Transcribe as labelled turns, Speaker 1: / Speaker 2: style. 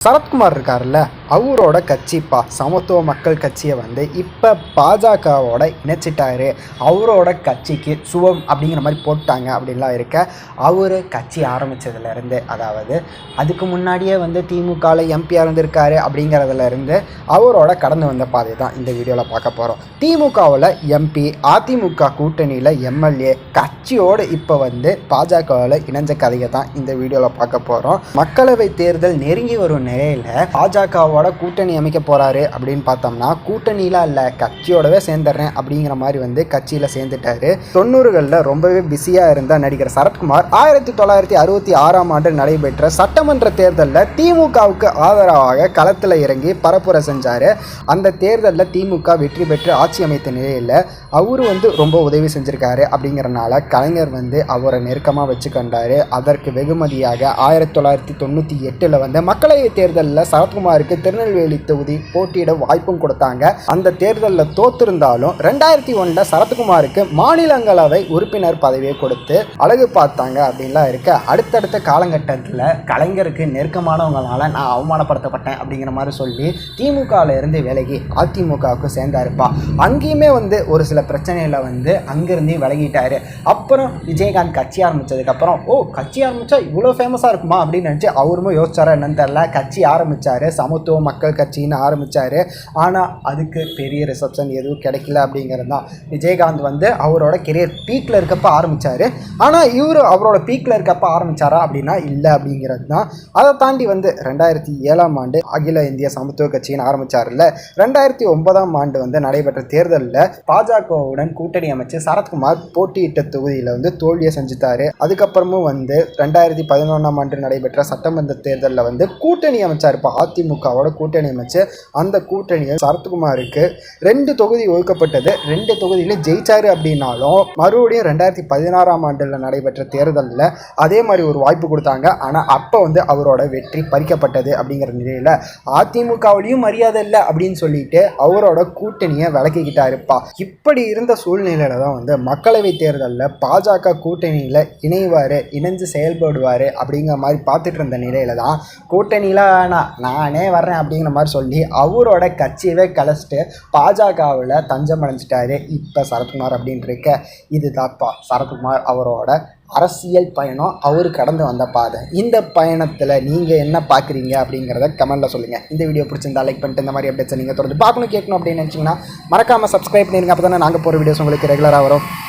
Speaker 1: சரத்குமார் இருக்கார்ல அவரோட கட்சிப்பா சமத்துவ மக்கள் கட்சியை வந்து இப்போ பாஜகவோட இணைச்சிட்டாரு. அவரோட கட்சிக்கு சுவம் அப்படிங்கிற மாதிரி போட்டாங்க அப்படின்லாம் இருக்க அவர் கட்சி ஆரம்பித்ததுலேருந்து அதாவது அதுக்கு முன்னாடியே வந்து திமுகவில் எம்பியாக இருந்திருக்காரு அப்படிங்கிறதுலேருந்து அவரோட கடந்து வந்த பாதை தான் இந்த வீடியோவில் பார்க்க போகிறோம் திமுகவில் எம்பி அதிமுக கூட்டணியில் எம்எல்ஏ கட்சியோடு இப்போ வந்து பாஜகவில் இணைஞ்ச கதையை தான் இந்த வீடியோவில் பார்க்க போகிறோம் மக்களவை தேர்தல் நெருங்கி வரும் நிலையில் பாஜகவோட கூட்டணி அமைக்க போகிறாரு அப்படின்னு பார்த்தோம்னா கூட்டணியெலாம் இல்லை கட்சியோடவே சேர்ந்துடுறேன் அப்படிங்கிற மாதிரி வந்து கட்சியில் சேர்ந்துட்டாரு. தொண்ணூறுகளில் ரொம்பவே பிஸியாக இருந்த நடிகர் சரத்குமார். ஆயிரத்தி தொள்ளாயிரத்தி அறுபத்தி ஆறாம் ஆண்டு நடைபெற்ற சட்டமன்ற தேர்தலில் திமுகவுக்கு ஆதரவாக களத்தில் இறங்கி பரப்புரை செஞ்சார். அந்த தேர்தலில் திமுக வெற்றி பெற்று ஆட்சி அமைத்த நிலையில் அவரு வந்து ரொம்ப உதவி செஞ்சுருக்காரு அப்படிங்கிறனால கலைஞர் வந்து அவரை நெருக்கமாக வச்சுக்கொண்டாரு அதற்கு வெகுமதியாக ஆயிரத்தி தொள்ளாயிரத்தி தொண்ணூற்றி எட்டில் வந்து மக்களவை தேர்தலில் சரத்குமாருக்கு திருநெல்வேலி தொகுதி போட்டியிட வாய்ப்பும் கொடுத்தாங்க. அந்த தேர்தலில் தோத்திருந்தாலும் ரெண்டாயிரத்தி ஒன்றில் சரத்குமாருக்கு மாநிலங்களவை உறுப்பினர் பதவியை கொடுத்து அழகு பார்த்தாங்க அப்படின்லாம் இருக்க. அடுத்தடுத்த காலகட்டத்தில் கலைஞருக்கு நெருக்கமானவங்களால நான் அவமானப்படுத்தப்பட்டேன் அப்படிங்கிற மாதிரி சொல்லி திமுகவில் இருந்து விலகி அதிமுகவுக்கு சேர்ந்தாருப்பா. அங்கேயுமே வந்து ஒரு சில பிரச்சனையில் வந்து அங்கேருந்தே விலகிட்டாரு. அப்புறம் விஜயகாந்த் கட்சி ஆரம்பித்ததுக்கப்புறம் ஓ கட்சி ஆரம்பித்தா இவ்வளோ ஃபேமஸாக இருக்குமா? அப்படின்னு நினச்சி அவருமே யோசிச்சாரா என்னன்னு தெரில கட்சி ஆரம்பித்தார் சமத்துவம் சமத்துவ மக்கள் கட்சின்னு ஆரம்பித்தார் ஆனால் அதுக்கு பெரிய ரிசப்ஷன் எதுவும் கிடைக்கல அப்படிங்கிறது தான் விஜயகாந்த் வந்து அவரோட கெரியர் பீக்கில் இருக்கப்ப ஆரம்பித்தார் ஆனால் இவர் அவரோட பீக்கில் இருக்கப்ப ஆரம்பித்தாரா அப்படின்னா இல்லை அப்படிங்கிறது தான் அதை தாண்டி வந்து ரெண்டாயிரத்தி ஏழாம் ஆண்டு அகில இந்திய சமத்துவ கட்சின்னு ஆரம்பித்தார்ல ரெண்டாயிரத்தி ஒன்பதாம் ஆண்டு வந்து நடைபெற்ற தேர்தலில் பாஜகவுடன் கூட்டணி அமைச்சு சரத்குமார் போட்டியிட்ட தொகுதியில் வந்து தோல்வியை செஞ்சுட்டாரு அதுக்கப்புறமும் வந்து ரெண்டாயிரத்தி பதினொன்றாம் ஆண்டு நடைபெற்ற சட்டமன்ற தேர்தலில் வந்து கூட்டணி அமைச்சார் இப்போ அதிமுகவோட கூட்டணி அமைச்சு அந்த கூட்டணியில் சரத்குமாருக்கு ரெண்டு தொகுதி ஒதுக்கப்பட்டது. ரெண்டு தொகுதியில ஜெயிச்சாரு அப்படின்னாலும் மறுபடியும் ரெண்டாயிரத்தி பதினாறாம் ஆண்டில் நடைபெற்ற தேர்தலில் அதே மாதிரி ஒரு வாய்ப்பு கொடுத்தாங்க. ஆனால் அப்போ வந்து அவரோட வெற்றி பறிக்கப்பட்டது அப்படிங்கிற நிலையில் அதிமுகவிலையும் மரியாதை இல்லை அப்படின்னு சொல்லிட்டு அவரோட கூட்டணியை விளக்கிக்கிட்டாருப்பா. இப்படி இருந்த சூழ்நிலையில தான் வந்து மக்களவை தேர்தலில் பாஜக கூட்டணியில் இணைவார் இணைஞ்சு செயல்படுவார் அப்படிங்கிற மாதிரி பார்த்துட்டு இருந்த நிலையில தான் கூட்டணியில் நான் நானே வர்றேன். அப்படிங்கிற மாதிரி சொல்லி அவரோட கட்சியவே கலைச்சிட்டு பாஜகவில் தஞ்சம் அடைஞ்சிட்டாரு. இப்போ சரத்குமார் அப்படின்னு இருக்க இதுதான்ப்பா சரத்குமார் அவரோட அரசியல் பயணம். அவர் கடந்து வந்த பாதை. இந்த பயணத்தில் நீங்கள் என்ன பார்க்குறீங்க அப்படிங்கிறத கமெண்ட்டில் சொல்லுங்கள் இந்த வீடியோ பிடிச்சிருந்தா லைக் பண்ணிட்டு இந்த மாதிரி அப்டேட்ஸ் நீங்கள் தொடர்ந்து பார்க்கணும் கேட்கணும் அப்படின்னு நினச்சிங்கன்னா மறக்காமல் சப்ஸ்கிரைப் பண்ணிடுங்க. அப்போ தானே நாங்கள் போகிற வீடியோஸ் உங்களுக்கு ரெகுலராக வரும்.